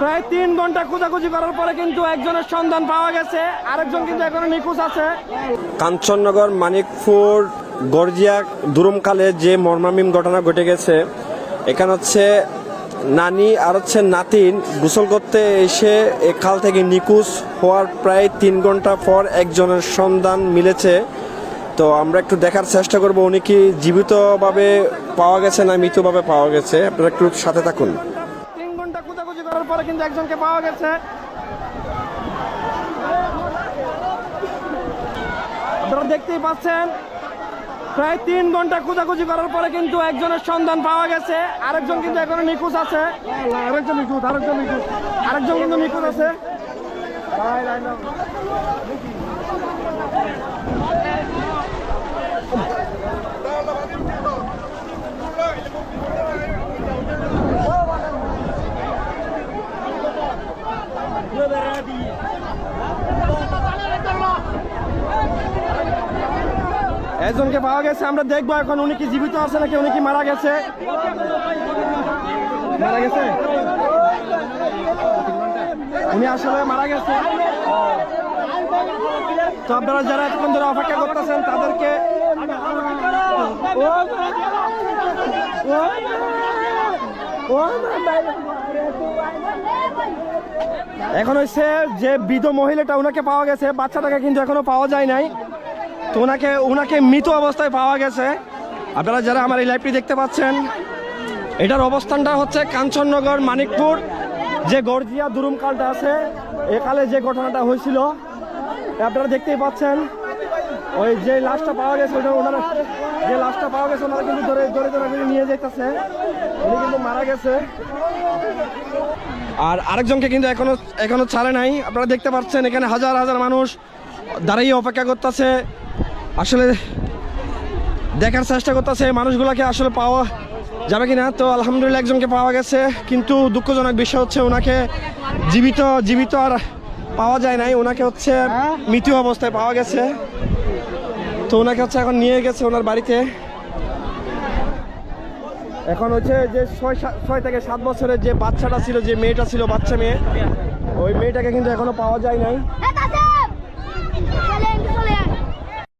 প্রায় তিন ঘণ্টা খোঁজাখুঁজি করার পরে কিন্তু একজনের সন্ধান পাওয়া গেছে। আরেকজন কিন্তু এখনও নিখোঁজ আছে। কাঞ্চননগর, মানিকপুর, গর্জিয়া, দুরুমকালে যে মর্মামিম ঘটনা ঘটে গেছে, এখানে হচ্ছে নানি আর হচ্ছে নাতিন গোসল করতে এসে খাল থেকে নিখোঁজ হওয়ার প্রায় তিন ঘণ্টা পর একজনের সন্ধান মিলেছে। তো আমরা একটু দেখার চেষ্টা করব, উনি কি জীবিতভাবে পাওয়া গেছে না মৃতভাবে পাওয়া গেছে। আপনারা একটু সাথে থাকুন। ঘণ্টা খোঁজাখুঁজি করার পরে কিন্তু একজনকে পাওয়া গেছে। আপনারা দেখতেই পাচ্ছেন প্রায় তিন ঘণ্টা খোঁজাখুঁজি করার পরে কিন্তু একজনের সন্ধান পাওয়া গেছে। আরেকজন কিন্তু এখনও নিখোঁজ আছে। আরেকজন নিখোঁজ আরেকজন নিখোঁজ। আরেকজন কিন্তু নিখোঁজ আছে। একজনকে পাওয়া গেছে, আমরা দেখব এখন উনি কি জীবিত আছে নাকি, উনি কি মারা গেছে। মারা গেছে? উনি আসলে মারা গেছে। তো আপনারা যারা এতক্ষণ ধরে অপেক্ষা করতেছেন, তাদেরকে এখন হচ্ছে যে বৃদ্ধ মহিলাটা ওনাকে পাওয়া গেছে, বাচ্চাটাকে কিন্তু এখনও পাওয়া যায় নাই। তো ওনাকে ওনাকে মৃত অবস্থায় পাওয়া গেছে। আপনারা যারা আমার এই লাইভটি দেখতে পাচ্ছেন, এটার অবস্থানটা হচ্ছে কাঞ্চননগর, মানিকপুর। যে গর্জিয়া দুরুমকালটা আছে, একালে যে ঘটনাটা হয়েছিল আপনারা দেখতেই পাচ্ছেন, ওই যে লাশটা পাওয়া গেছে, ওটা ওনারা, যে লাশটা পাওয়া গেছে, ওনারা কিন্তু ধরে ধরে ধরে নিয়ে যেতেছে উনি কিন্তু মারা গেছে। আর আরেকজনকে কিন্তু এখনও এখনও ছাড়ে নাই। আপনারা দেখতে পাচ্ছেন, এখানে হাজার হাজার মানুষ দাঁড়িয়ে অপেক্ষা করতেছে। আসলে দেখার চেষ্টা করতেছে মানুষগুলোকে আসলে পাওয়া যাবে কিনা। তো আলহামদুলিল্লাহ একজনকে পাওয়া গেছে, কিন্তু দুঃখজনক বিষয় হচ্ছে ওনাকে জীবিত জীবিত আর পাওয়া যায় নাই। ওনাকে হচ্ছে মৃত্যু অবস্থায় পাওয়া গেছে। তো ওনাকে হচ্ছে এখন নিয়ে গেছে ওনার বাড়িতে। এখন হচ্ছে যে ছয় ছয় থেকে সাত বছরের যে বাচ্চাটা ছিল, যে মেয়েটা ছিল, বাচ্চা মেয়ে, ওই মেয়েটাকে কিন্তু এখনও পাওয়া যায় নাই।